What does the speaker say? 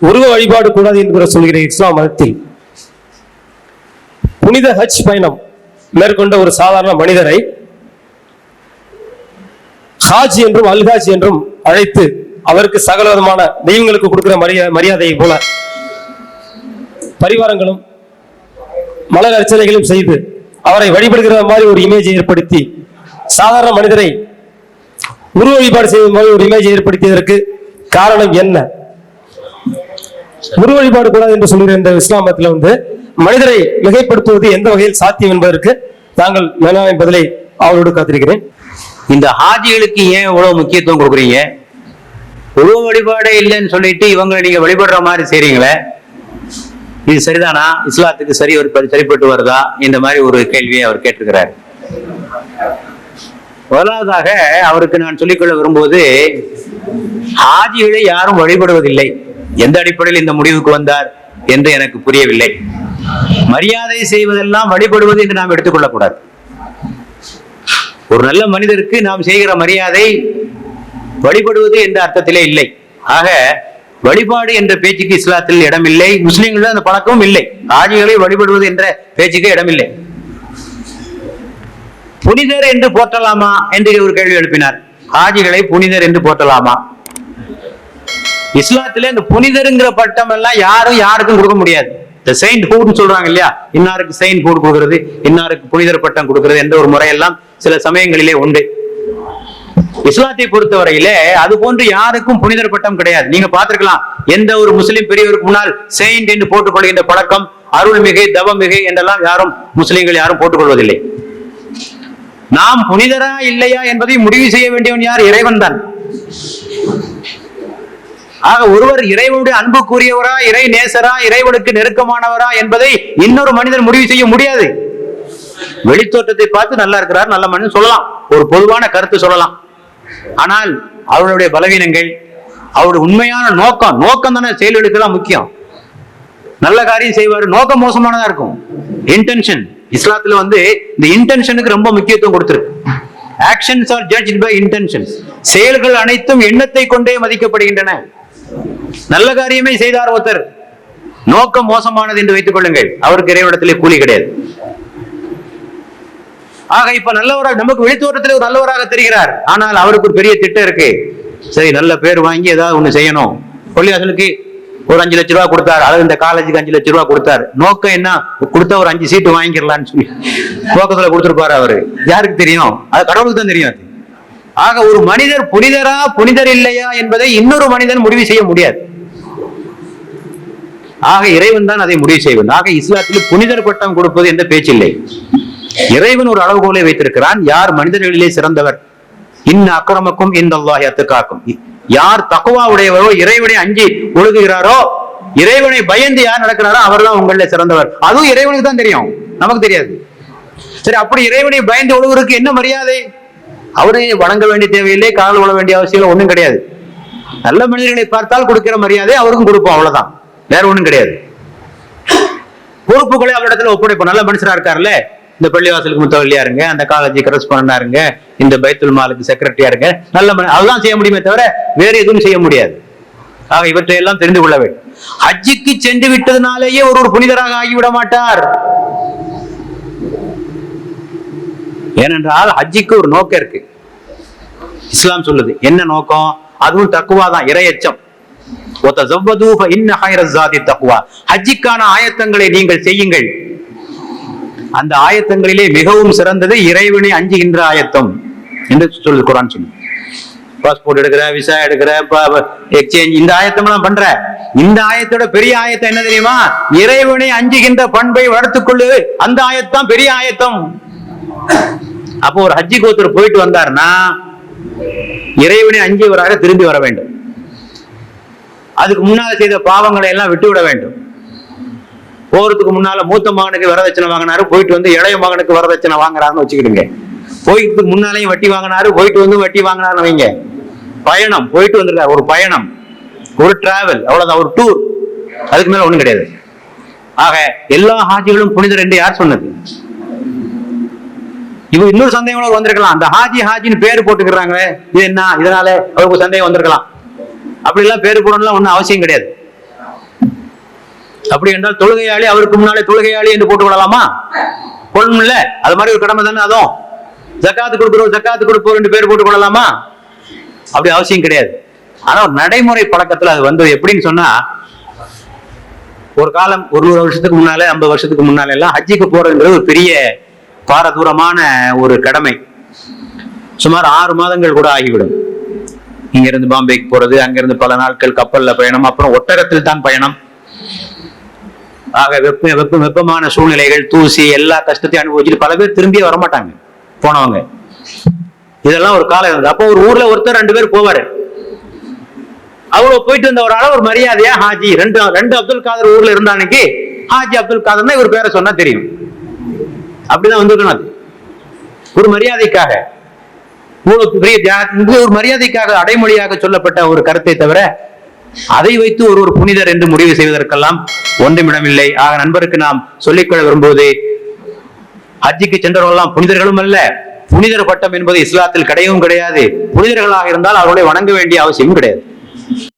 உருவ வழிபாடு கூடாது என்று சொல்கிற இஸ்லாம் மதத்தில் புனித ஹஜ் பயணம் மேற்கொண்ட ஒரு சாதாரண மனிதரை ஹாஜ் என்றும் அல்ஹாஜ் என்றும் அழைத்து அவருக்கு சகல விதமான தெய்வங்களுக்கு கொடுக்கிற மரியா மரியாதையை போல பரிவாரங்களும் மலர் அர்ச்சனைகளும் செய்து அவரை வழிபடுகிற மாதிரி ஒரு இமேஜை ஏற்படுத்தி சாதாரண மனிதரை உருவ வழிபாடு செய்யும் மாதிரி ஒரு இமேஜை ஏற்படுத்தியதற்கு காரணம் என்ன? குரு வழிபாடு கூடாது என்று சொல்கிற இந்த இஸ்லாமத்தில் வந்து மனிதரை மிகைப்படுத்துவது எந்த வகையில் சாத்தியம் என்பதற்கு தாங்கள் மேலான பதிலை அவரோடு காத்திருக்கிறேன். இந்த ஹாஜிகளுக்கு ஏன் இவ்வளவு முக்கியத்துவம் கொடுக்குறீங்க? உருவ வழிபாடே இல்லைன்னு சொல்லிட்டு இவங்களை நீங்க வழிபடுற மாதிரி செய்றீங்களே? இது சரிதானா? இஸ்லாத்துக்கு சரி ஒரு சரிப்பட்டு வருதா? இந்த மாதிரி ஒரு கேள்வியை அவர் கேட்டிருக்கிறார். முதலாவதாக அவருக்கு நான் சொல்லிக்கொள்ள விரும்புவது ஹாஜிகளை யாரும் வழிபடுவதில்லை. எந்த அடிப்படையில் இந்த முடிவுக்கு வந்தார் என்று எனக்கு புரியவில்லை. மரியாதை செய்வதெல்லாம் வழிபடுவது என்று நாம் எடுத்துக்கொள்ளக்கூடாது. ஒரு நல்ல மனிதருக்கு நாம் செய்கிற மரியாதை வழிபடுவது என்ற அர்த்தத்திலே இல்லை. ஆக வழிபாடு என்ற பேச்சுக்கு இஸ்லாத்தில் இடமில்லை. முஸ்லிம்கள் அந்த பழக்கமும் இல்லை. ஆஜிகளை வழிபடுவது என்ற பேச்சுக்கு இடமில்லை. புனிதர் என்று போற்றலாமா என்று ஒரு கேள்வி எழுப்பினார். ஆஜிகளை புனிதர் என்று போற்றலாமா? இஸ்லாத்திலே இந்த புனிதருங்கிற பட்டம் எல்லாம் யாரும் யாருக்கும் கொடுக்க முடியாது. இந்த செயின்ட் ஹூட்னு சொல்றாங்க இல்லையா? இன்னாருக்கு செயின்ட் ஹூட் கொடுக்கிறது இன்னாருக்கு புனிதர் பட்டம் கொடுக்கிறது என்ற ஒரு முறையெல்லாம் சில சமயங்களிலே உண்டு. இஸ்லாத்தை பொறுத்தவரையிலே அது போன்று யாருக்கும் புனிதர் பட்டம் கிடையாது. நீங்க பாத்துருக்கலாம் எந்த ஒரு முஸ்லிம் பெரியவருக்கு முன்னால் செயின்ட் என்று போட்டுக்கொள்கின்ற பழக்கம் அருள்மிகை தவமிகை என்றெல்லாம் யாரும் முஸ்லிம்கள் யாரும் போட்டுக் கொள்வதில்லை நாம் புனிதரா இல்லையா என்பதை முடிவு செய்ய வேண்டியவன் யார்? இறைவன் தான். ஆக ஒருவர் இறைவனுடைய அன்புக்குரியவரா இறை நேசரா இறைவனுக்கு நெருக்கமானவரா என்பதை இன்னொரு மனிதன் முடிவு செய்ய முடியாது. வெளித்தோற்றத்தை பார்த்து நல்லா இருக்கிறார் நல்ல மனிதன் சொல்லலாம். ஒரு பொதுவான கருத்து சொல்லலாம். ஆனால் அவருடைய பலவீனங்கள் அவருடைய உண்மையான நோக்கம் நோக்கம் தானே செயல்களுக்கு தான் முக்கியம். நல்ல காரியம் செய்வார் நோக்கம் மோசமானதா இருக்கும். இன்டென்ஷன் இஸ்லாத்துல வந்து இந்த இன்டென்ஷனுக்கு ரொம்ப முக்கியத்துவம் கொடுத்துருக்கு. Actions are judge by intentions செயல்கள் அனைத்தும் எண்ணத்தை கொண்டே மதிக்கப்படுகின்றன. நல்ல காரியமே செய்தார் ஒருத்தர். நோக்கம் மோசமானது என்று வைத்துக் கொள்ளுங்கள். அவருக்கு இறைவனத்திலே கூலி கிடையாது. ஆக இப்ப நல்லவராக நமக்கு வெளித்தோட்டத்தில் ஒரு நல்லவராக தெரிகிறார். ஆனால் அவருக்கு ஒரு பெரிய திட்டம் இருக்கு. சரி நல்ல பேர் வாங்கி ஏதாவது ஒண்ணு செய்யணும். பள்ளிவாசலுக்கு ஒரு அஞ்சு லட்ச ரூபா கொடுத்தார். அது இந்த காலேஜுக்கு அஞ்சு லட்ச ரூபா கொடுத்தார். நோக்கம் என்ன? கொடுத்த ஒரு அஞ்சு சீட்டு வாங்கிக்கலாம்னு சொல்லி நோக்கத்துல கொடுத்துருப்பாரு அவரு. யாருக்கு தெரியும்? அது கடவுளுக்கு தான் தெரியும் அது. ஆக ஒரு மனிதர் புனிதரா புனிதர் இல்லையா என்பதை இன்னொரு மனிதன் முடிவு செய்ய முடியாது. ஆக இறைவன் தான் அதை முடிவு செய்வன். ஆக இஸ்லாத்தில் புனிதர் பட்டம் கொடுப்பது எந்த பேச்சில்லை. இறைவன் ஒரு அளவுகோலை வைத்திருக்கிறான். யார் மனிதர்களிலே சிறந்தவர்? இன்ன அக்கிரமக்கும் இந்த அல்லாஹ் அத்துக்காக்கும். யார் தக்குவா உடையவரோ இறைவனை அஞ்சி ஒழுகுகிறாரோ இறைவனை பயந்து யார் நடக்கிறாரோ அவர்தான் உங்களில் சிறந்தவர். அதுவும் இறைவனுக்கு தான் தெரியும். நமக்கு தெரியாது. சரி அப்படி இறைவனை பயந்து ஒழுகுறதுக்கு என்ன மரியாதை? அவரையும் வணங்க வேண்டிய தேவையில்லை கால் விழ வேண்டிய அவசியம் இல்லை, கிடையாது. நல்ல மனிதர்களை பார்த்தால் கொடுக்கிற மரியாதை அவருக்கும் கொடுப்போம் அவ்வளவுதான். வேற ஒன்றும் கிடையாது. பொறுப்புகளை அவரிடத்துல ஒப்படைப்போம். நல்ல மனுஷனா இருக்காருல்ல? இந்த பள்ளிவாசலுக்கு முத்தவள்ளியா இருங்க அந்த காலேஜ் கரஸ்பாண்டா இருங்க இந்த பைத்துல் மாலுக்கு செக்ரட்டரியா இருங்க. நல்ல மனி அதுதான் செய்ய முடியுமே தவிர வேற எதுவும் செய்ய முடியாது. ஆக இவற்றை எல்லாம் தெரிந்து கொள்ள வேண்டும். ஹஜ்ஜுக்கு சென்று விட்டதுனாலேயே ஒரு ஒரு புனிதராக ஆகிவிட மாட்டார். ஏனென்றால் ஹஜ்ஜிக்கு ஒரு நோக்கம் இருக்கு. இஸ்லாம் சொல்லுது என்ன நோக்கம்? அதுவும் தக்குவா தான் இரையச்சம். ஹஜ்ஜிக்கான ஆயத்தங்களை நீங்கள் செய்யுங்கள். அந்த ஆயத்தங்களிலே மிகவும் சிறந்தது இறைவனை அஞ்சுகின்ற ஆயத்தம் என்று சொல்லுது குரான் சொல்லு பாஸ்போர்ட் எடுக்கிற விசா எடுக்கிற எக்ஸ்சேஞ்ச் இந்த ஆயத்தம் எல்லாம் பண்ற. இந்த ஆயத்தோட பெரிய ஆயத்தம் என்ன தெரியுமா? இறைவனை அஞ்சுகின்ற பண்பை வளர்த்துக்கொள்ளு. அந்த ஆயத்தம் பெரிய ஆயத்தம். அப்போ ஒரு ஹஜ்ஜி கோத்தர் போயிட்டு வந்தாருன்னா இறைவனை அஞ்சியவராக திரும்பி வர வேண்டும். அதுக்கு முன்னால செய்த பாவங்களை எல்லாம் விட்டு விட வேண்டும். போறதுக்கு முன்னால மூத்த மகனுக்கு வரதட்சணை வாங்கினாரு போயிட்டு வந்து இளைய மகனுக்கு வரதட்சணை வாங்குறாருன்னு வச்சுக்கிடுங்க. போயிட்டு முன்னாலையும் வட்டி வாங்கினாரு போயிட்டு வந்து வட்டி வாங்கினாருன்னு வைங்க. பயணம் போயிட்டு வந்திருக்காரு ஒரு பயணம் ஒரு டிராவல் அவ்வளவுதான் ஒரு டூர் அதுக்கு மேல ஒண்ணும் கிடையாது. ஆக எல்லா ஹாஜிகளும் புனிதர் என்று யார் சொன்னது? இவ இன்னொரு சந்தேகம் வந்திருக்கலாம். அந்த ஹாஜி ஹாஜின்னு பேர் போட்டுக்கிறாங்களே இது என்ன? இதனால அவருக்கு சந்தேகம் வந்திருக்கலாம். அப்படி எல்லாம் பேர் போடணும்லாம் ஒண்ணும் அவசியம் கிடையாது. அப்படி என்றால் தொழுகையாளி அவருக்கு முன்னாலே தொழுகையாளி என்று போட்டுக் கொள்ளலாமா? கொள்ளணும்ல அது மாதிரி ஒரு கடமை தானே அதுவும். ஜக்காத்து கொடுக்குறோம் ஜக்காத்து கொடுப்போம் ரெண்டு பேர் போட்டுக் கொள்ளலாமா? அப்படி அவசியம் கிடையாது. ஆனா ஒரு நடைமுறை பழக்கத்துல அது வந்தது எப்படின்னு சொன்னா ஒரு காலம் ஒரு நூறு வருஷத்துக்கு முன்னாலே ஐம்பது வருஷத்துக்கு முன்னாலே எல்லாம் ஹஜ்ஜிக்கு போறதுங்கிறது ஒரு பெரிய பாரதூரமான ஒரு கடமை. சுமார் ஆறு மாதங்கள் கூட ஆகிவிடும். இங்கிருந்து பாம்பேக்கு போறது அங்கிருந்து பல நாட்கள் கப்பல்ல பயணம் அப்புறம் ஒட்டகத்தில் தான் பயணம். ஆக வெப்ப வெப்ப வெப்பமான சூழ்நிலைகள் தூசி எல்லா கஷ்டத்தையும் அனுபவிச்சுட்டு பல பேர் திரும்பியே வரமாட்டாங்க போனவங்க. இதெல்லாம் ஒரு காலம் இருந்தது. அப்போ ஒரு ஊர்ல ஒருத்தர் ரெண்டு பேர் போவாரு. அவ்வளவு போயிட்டு வந்தவரால ஒரு மரியாதையா ஹாஜி. ரெண்டு ரெண்டு அப்துல் காதர் ஊர்ல இருந்த அன்னைக்கு ஹாஜி அப்துல் காதர்னா இவர் பேரை சொன்னா தெரியும். அப்படிதான் வந்திருக்கணும் அது. ஒரு மரியாதைக்காக இவ்வளவு பெரிய ஒரு மரியாதைக்காக அடைமொழியாக சொல்லப்பட்ட ஒரு கருத்தை தவிர அதை வைத்து ஒரு ஒரு புனிதர் என்று முடிவு செய்வதற்கெல்லாம் ஒன்றுமிடமில்லை. ஆக நண்பருக்கு நாம் சொல்லிக்கொள்ள விரும்புவது ஹஜ்ஜிக்கு சென்றவர்கள்லாம் புனிதர்களும் அல்ல. புனிதர் பட்டம் என்பது இஸ்லாத்தில் கிடையவும் கிடையாது. புனிதர்களாக இருந்தால் அவர்களை வணங்க வேண்டிய அவசியமும் கிடையாது.